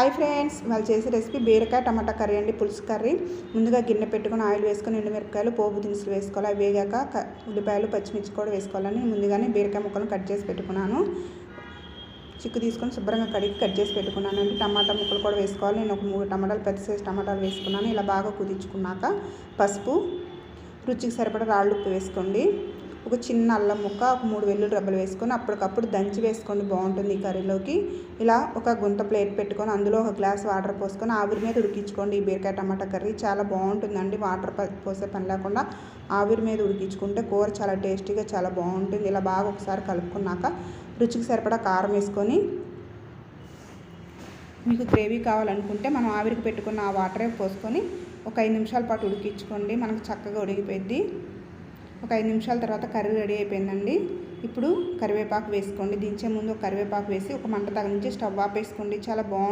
Hi friends వాళ్ళు చేసే recipe బీరకాయ టమాటా కర్రీ అండి పులుసు కర్రీ. ముందుగా గిన్నె పెట్టుకుని ఆయిల్ వేసుకొని ఎండుమిరపకాయలు పోపు దినుసులు వేసుకోవాలి. అవి వేగాక ఉల్లిపాయలు పచ్చిమిర్చి కూడా వేసుకోవాలని ముందుగానే బీరకాయ ముక్కలను కట్ చేసి పెట్టుకున్నాను. చిక్కు తీసుకొని శుభ్రంగా కడిగి కట్ చేసి పెట్టుకున్నాను అండి టమాటా ముక్కలు కూడా వేసుకోవాలి. నేను ఒక మూడు టమాటాలు పెద్ద సైజు టమాటాలు వేసుకున్నాను. ఇలా బాగా కుదించుకున్నాక పసుపు రుచికి సరిపడా రాళ్ళు ఉప్పు వేసుకోండి. ఒక చిన్న అల్లం ముక్క ఒక మూడు వెల్లుల్లి రబ్బలు వేసుకొని అప్పటికప్పుడు దంచి వేసుకోండి బాగుంటుంది ఈ కర్రీలోకి. ఇలా ఒక గుంత ప్లేట్ పెట్టుకొని అందులో ఒక గ్లాస్ వాటర్ పోసుకొని ఆవిరి మీద ఉడికించుకోండి ఈ బీరకాయ టమాటా కర్రీ. చాలా బాగుంటుందండి వాటర్ పోసే పని లేకుండా ఆవిరి మీద ఉడికించుకుంటే కూర చాలా టేస్టీగా చాలా బాగుంటుంది. ఇలా బాగా ఒకసారి కలుపుకున్నాక రుచికి సరిపడా కారం వేసుకొని మీకు గ్రేవీ కావాలనుకుంటే మనం ఆవిరికి పెట్టుకున్న ఆ వాటరే పోసుకొని ఒక ఐదు నిమిషాల పాటు ఉడికించుకోండి. మనకు చక్కగా ఉడికిపోయింది ఒక ఐదు నిమిషాల తర్వాత కర్రీ రెడీ అయిపోయిందండి. ఇప్పుడు కరివేపాకు వేసుకోండి. దించే ముందు కరివేపాకు వేసి ఒక మంట తగిలించి స్టవ్ ఆపేసుకోండి చాలా బాగుంది